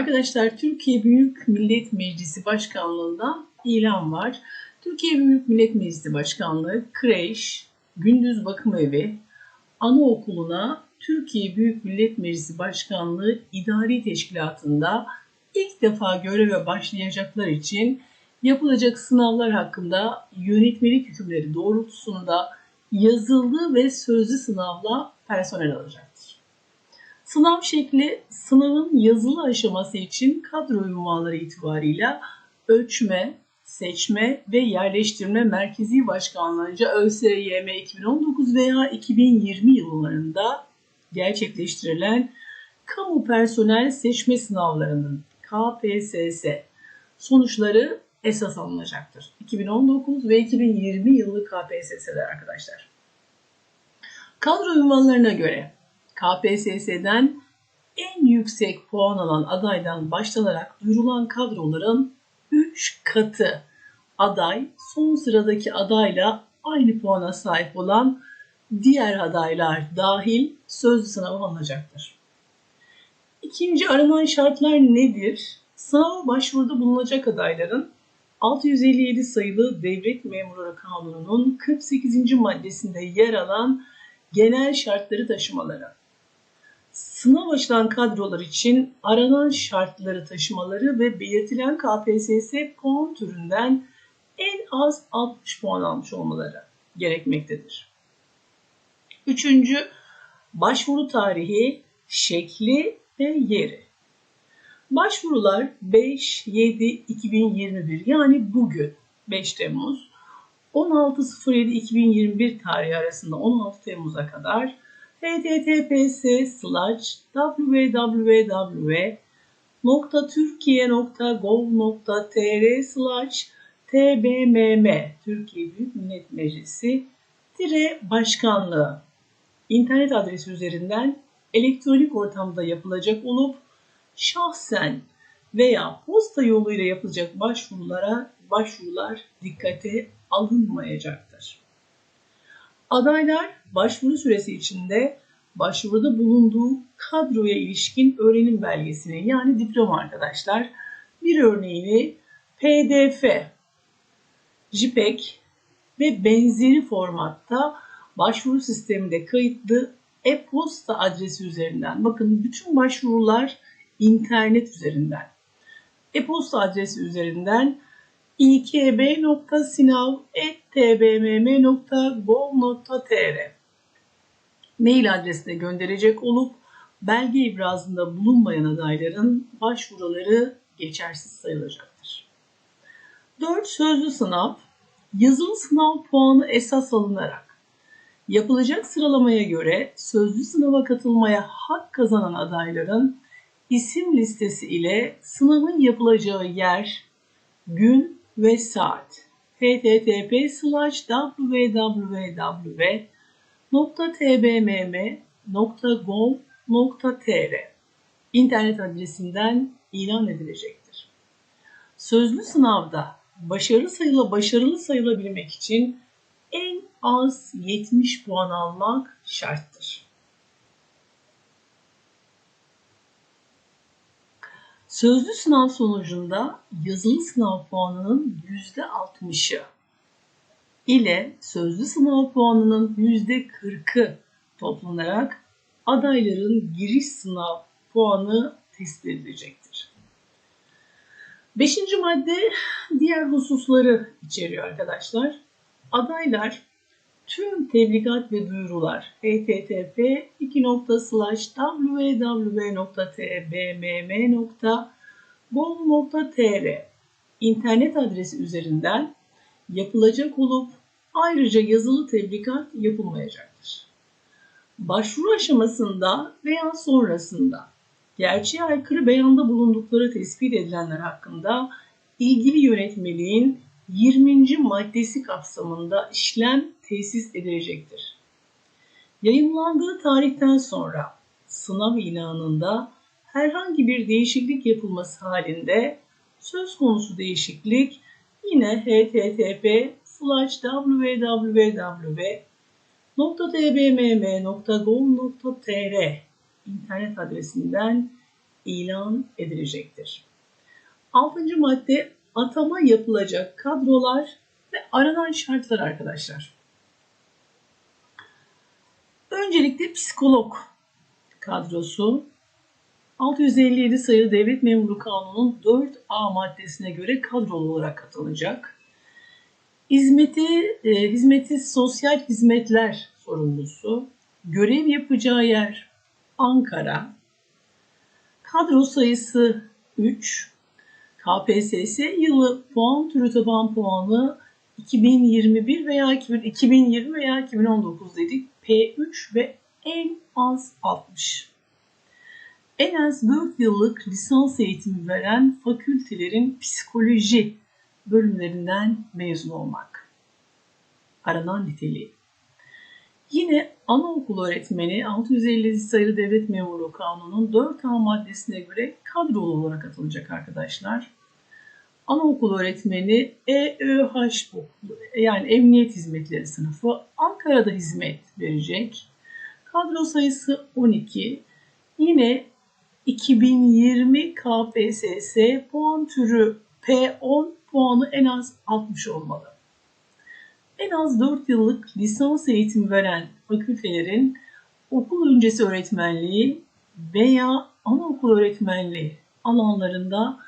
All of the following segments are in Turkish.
Arkadaşlar Türkiye Büyük Millet Meclisi Başkanlığı'ndan ilan var. Türkiye Büyük Millet Meclisi Başkanlığı kreş, gündüz bakım evi, anaokuluna Türkiye Büyük Millet Meclisi Başkanlığı İdari Teşkilatı'nda ilk defa göreve başlayacaklar için yapılacak sınavlar hakkında yönetmelik hükümleri doğrultusunda yazılı ve sözlü sınavla personel alacaktır. Sınav şekli sınavın yazılı aşaması için kadro ünvanları itibarıyla ölçme, seçme ve yerleştirme merkezi başkanlığınca ÖSYM 2019 veya 2020 yıllarında gerçekleştirilen kamu personel seçme sınavlarının KPSS sonuçları esas alınacaktır. 2019 ve 2020 yılı KPSS'ler arkadaşlar. Kadro ünvanlarına göre KPSS'den en yüksek puan alan adaydan başlanarak duyurulan kadroların 3 katı aday son sıradaki adayla aynı puana sahip olan diğer adaylar dahil sözlü sınava alınacaktır. İkinci aranan şartlar nedir? Sınava başvuruda bulunacak adayların 657 sayılı Devlet Memurları Kanunu'nun 48. maddesinde yer alan genel şartları taşımaları. Sınav açılan kadrolar için aranan şartları taşımaları ve belirtilen KPSS puan türünden en az 60 puan almış olmaları gerekmektedir. Üçüncü, başvuru tarihi, şekli ve yeri. Başvurular 5-7-2021 yani bugün 5 Temmuz 16.07.2021 tarihi arasında 16 Temmuz'a kadar https slash www.turkiye.gov.tr slash tbmm Türkiye Büyük Millet Meclisi dire başkanlığı internet adresi üzerinden elektronik ortamda yapılacak olup şahsen veya posta yoluyla yapılacak başvurulara başvurular dikkate alınmayacaktır. Adaylar başvuru süresi içinde başvuruda bulunduğu kadroya ilişkin öğrenim belgesini yani diploma arkadaşlar bir örneğini PDF, JPEG ve benzeri formatta başvuru sisteminde kayıtlı e-posta adresi üzerinden bakın bütün başvurular internet üzerinden e-posta adresi üzerinden ikb.sinav.tbmm.gov.tr mail adresine gönderecek olup belge ibrazında bulunmayan adayların başvuruları geçersiz sayılacaktır. 4. Sözlü sınav yazılı sınav puanı esas alınarak yapılacak sıralamaya göre sözlü sınava katılmaya hak kazanan adayların isim listesi ile sınavın yapılacağı yer, gün ve saat http www.tbmm.gov.tr internet adresinden ilan edilecektir. Sözlü sınavda başarılı sayıla başarılı sayılabilmek için en az 70 puan almak şarttır. Sözlü sınav sonucunda yazılı sınav puanının %60'ı ile sözlü sınav puanının %40'ı toplanarak adayların giriş sınav puanı tespit edilecektir. Beşinci madde diğer hususları içeriyor arkadaşlar. Adaylar tüm tebligat ve duyurular http www.tbmm.gov.tr internet adresi üzerinden yapılacak olup ayrıca yazılı tebligat yapılmayacaktır. Başvuru aşamasında veya sonrasında gerçeğe aykırı beyanda bulundukları tespit edilenler hakkında ilgili yönetmeliğin 20. maddesi kapsamında işlem tesis edilecektir. Yayınlandığı tarihten sonra sınav ilanında herhangi bir değişiklik yapılması halinde söz konusu değişiklik yine http www.tbmm.gov.tr internet adresinden ilan edilecektir. Altıncı madde atama yapılacak kadrolar ve aranan şartlar arkadaşlar. Öncelikle psikolog kadrosu 657 sayılı Devlet Memuru Kanunu'nun 4A maddesine göre kadrolu olarak katılacak. Hizmeti, e, hizmeti sosyal hizmetler sorumlusu, görev yapacağı yer Ankara, kadro sayısı 3, KPSS yılı puan türü taban puanı 2021 veya 2020 veya 2019 dedik. P3 ve en az 60. En az 4 yıllık lisans eğitimi veren fakültelerin psikoloji bölümlerinden mezun olmak. Aranan niteliği. Yine anaokul öğretmeni 650 sayılı devlet memuru kanunun 4A maddesine göre kadrolu olarak atılacak arkadaşlar. Anaokul öğretmeni EÖH yani Emniyet Hizmetleri sınıfı Ankara'da hizmet verecek. Kadro sayısı 12. Yine 2020 KPSS puan türü P10 puanı en az 60 olmalı. En az 4 yıllık lisans eğitimi veren fakültelerin okul öncesi öğretmenliği veya anaokul öğretmenliği alanlarında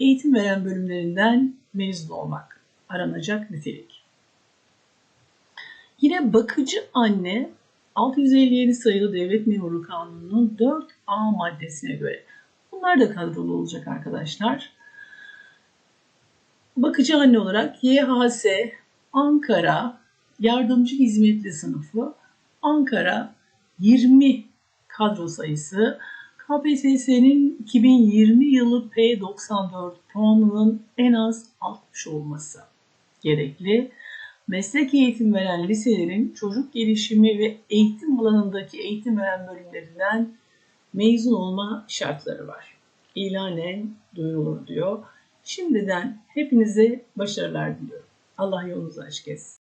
eğitim veren bölümlerinden mezun olmak aranacak nitelik. Yine bakıcı anne 657 sayılı Devlet Memuru Kanunu'nun 4A maddesine göre. Bunlar da kadrolu olacak arkadaşlar. Bakıcı anne olarak YHS Ankara Yardımcı Hizmetli Sınıfı Ankara 20 kadro sayısı KPSS'nin 2020 yılı P94 puanının en az 60 olması gerekli. Meslek eğitim veren liselerin çocuk gelişimi ve eğitim alanındaki eğitim veren bölümlerinden mezun olma şartları var. İlanen duyurulur diyor. Şimdiden hepinize başarılar diliyorum. Allah yolunuzu açık etsin.